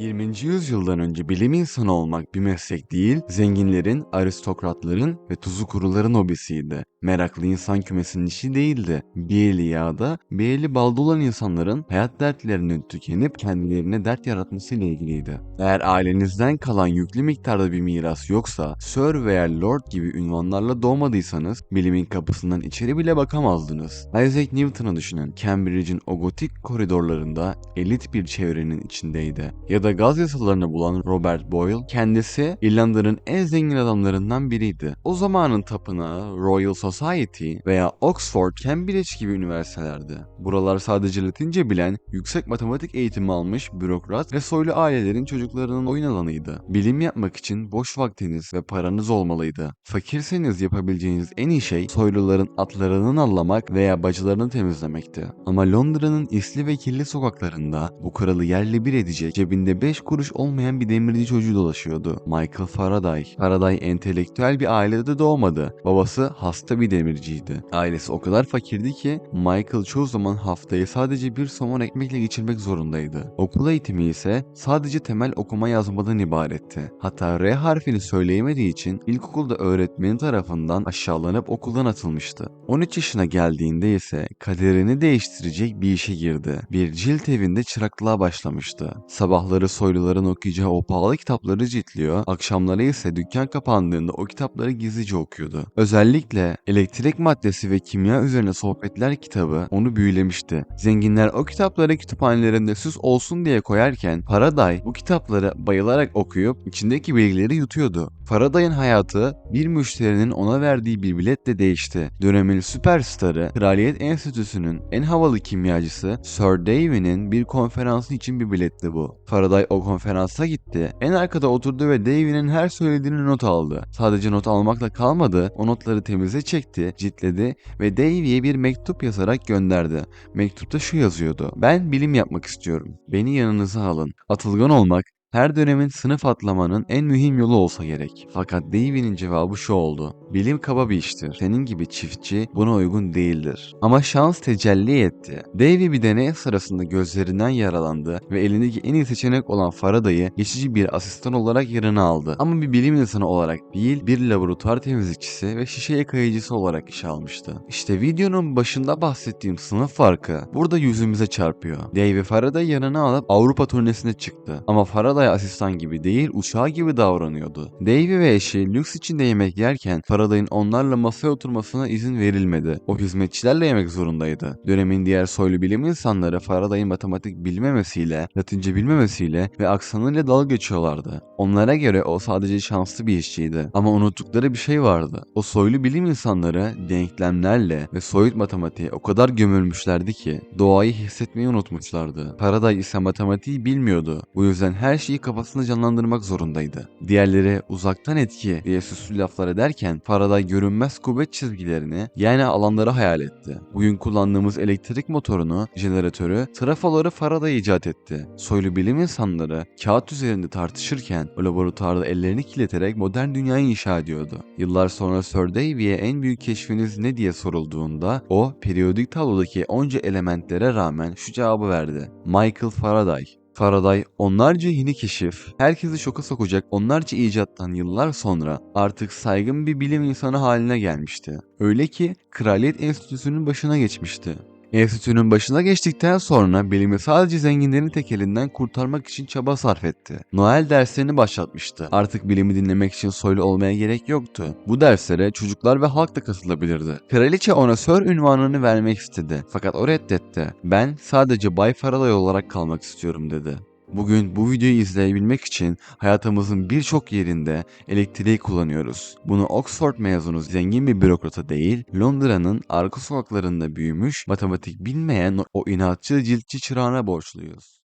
20. yüzyıldan önce bilim insanı olmak bir meslek değil, zenginlerin, aristokratların ve tuzu kuruların hobisiydi. Meraklı insan kümesinin işi değildi. Bir eli yağda, bir eli balda olan insanların hayat dertlerinin tükenip kendilerine dert yaratmasıyla ilgiliydi. Eğer ailenizden kalan yüklü miktarda bir miras yoksa, Sir veya Lord gibi ünvanlarla doğmadıysanız bilimin kapısından içeri bile bakamazdınız. Isaac Newton'u düşünün. Cambridge'in o gotik koridorlarında elit bir çevrenin içindeydi. Ya da gaz yasalarını bulan Robert Boyle kendisi İrlanda'nın en zengin adamlarından biriydi. O zamanın tapınağı Royal Society veya Oxford, Cambridge gibi üniversitelerdi. Buralar sadece Latince bilen, yüksek matematik eğitimi almış bürokrat ve soylu ailelerin çocuklarının oyun alanıydı. Bilim yapmak için boş vaktiniz ve paranız olmalıydı. Fakirseniz yapabileceğiniz en iyi şey soyluların atlarını nallamak veya bacılarını temizlemekti. Ama Londra'nın isli ve kirli sokaklarında bu kralı yerle bir edecek cebinde 5 kuruş olmayan bir demirci çocuğu dolaşıyordu. Michael Faraday. Faraday entelektüel bir ailede doğmadı. Babası hasta bir demirciydi. Ailesi o kadar fakirdi ki Michael çoğu zaman haftayı sadece bir somon ekmekle geçirmek zorundaydı. Okul eğitimi ise sadece temel okuma yazmadan ibaretti. Hatta R harfini söyleyemediği için ilkokulda öğretmeni tarafından aşağılanıp okuldan atılmıştı. 13 yaşına geldiğinde ise kaderini değiştirecek bir işe girdi. Bir cilt evinde çıraklığa başlamıştı. Sabahları soyluların okuyacağı o pahalı kitapları ciltliyor, akşamları ise dükkan kapandığında o kitapları gizlice okuyordu. Özellikle elektrik maddesi ve kimya üzerine sohbetler kitabı onu büyülemişti. Zenginler o kitapları kütüphanelerinde süs olsun diye koyarken Faraday bu kitapları bayılarak okuyup içindeki bilgileri yutuyordu. Faraday'ın hayatı bir müşterinin ona verdiği bir biletle değişti. Dönemin süperstarı Kraliyet Enstitüsü'nün en havalı kimyacısı Sir Davy'nin bir konferansı için bir biletti bu. Faraday o konferansa gitti. En arkada oturdu ve Davy'nin her söylediğini not aldı. Sadece not almakla kalmadı, o notları temize çekti, ciltledi ve Davy'ye bir mektup yazarak gönderdi. Mektupta şu yazıyordu. Ben bilim yapmak istiyorum. Beni yanınıza alın. Atılgan olmak, her dönemin sınıf atlamanın en mühim yolu olsa gerek. Fakat Davy'nin cevabı şu oldu. Bilim kaba bir iştir. Senin gibi çiftçi buna uygun değildir. Ama şans tecelli etti. Davy bir deney sırasında gözlerinden yaralandı ve elindeki en iyi seçenek olan Faraday'ı geçici bir asistan olarak yanına aldı. Ama bir bilim insanı olarak değil, bir laboratuvar temizlikçisi ve şişe yıkayıcısı olarak işe almıştı. İşte videonun başında bahsettiğim sınıf farkı burada yüzümüze çarpıyor. Davy Faraday'ı yanına alıp Avrupa turnesine çıktı. Ama Faraday asistan gibi değil, uçağı gibi davranıyordu. Davy ve eşi lüks içinde yemek yerken Faraday'ın onlarla masaya oturmasına izin verilmedi. O hizmetçilerle yemek zorundaydı. Dönemin diğer soylu bilim insanları Faraday'ın matematik bilmemesiyle, Latince bilmemesiyle ve aksanıyla dalga geçiyorlardı. Onlara göre o sadece şanslı bir işçiydi. Ama unuttukları bir şey vardı. O soylu bilim insanları denklemlerle ve soyut matematiğe o kadar gömülmüşlerdi ki doğayı hissetmeyi unutmuşlardı. Faraday ise matematiği bilmiyordu. Bu yüzden her şeyi kafasında canlandırmak zorundaydı. Diğerleri uzaktan etki diye süslü laflar ederken Faraday görünmez kuvvet çizgilerini yani alanları hayal etti. Bugün kullandığımız elektrik motorunu, jeneratörü, trafoları Faraday icat etti. Soylu bilim insanları kağıt üzerinde tartışırken o laboratuvarda ellerini kirleterek modern dünyayı inşa ediyordu. Yıllar sonra Sir Davy'e en büyük keşfiniz ne diye sorulduğunda o periyodik tablodaki onca elementlere rağmen şu cevabı verdi. Michael Faraday. Faraday onlarca yeni keşif, herkesi şoka sokacak onlarca icattan yıllar sonra artık saygın bir bilim insanı haline gelmişti. Öyle ki Kraliyet Enstitüsü'nün başına geçmişti. Enstitünün başına geçtikten sonra bilimi sadece zenginlerin tek elinden kurtarmak için çaba sarf etti. Noel derslerini başlatmıştı. Artık bilimi dinlemek için soylu olmaya gerek yoktu. Bu derslere çocuklar ve halk da katılabilirdi. Kraliçe ona Sir ünvanını vermek istedi. Fakat o reddetti. Ben sadece Bay Faraday olarak kalmak istiyorum dedi. Bugün bu videoyu izleyebilmek için hayatımızın birçok yerinde elektriği kullanıyoruz. Bunu Oxford mezunu zengin bir bürokrata değil, Londra'nın arka sokaklarında büyümüş, matematik bilmeyen o inatçı ciltçi çırağına borçluyuz.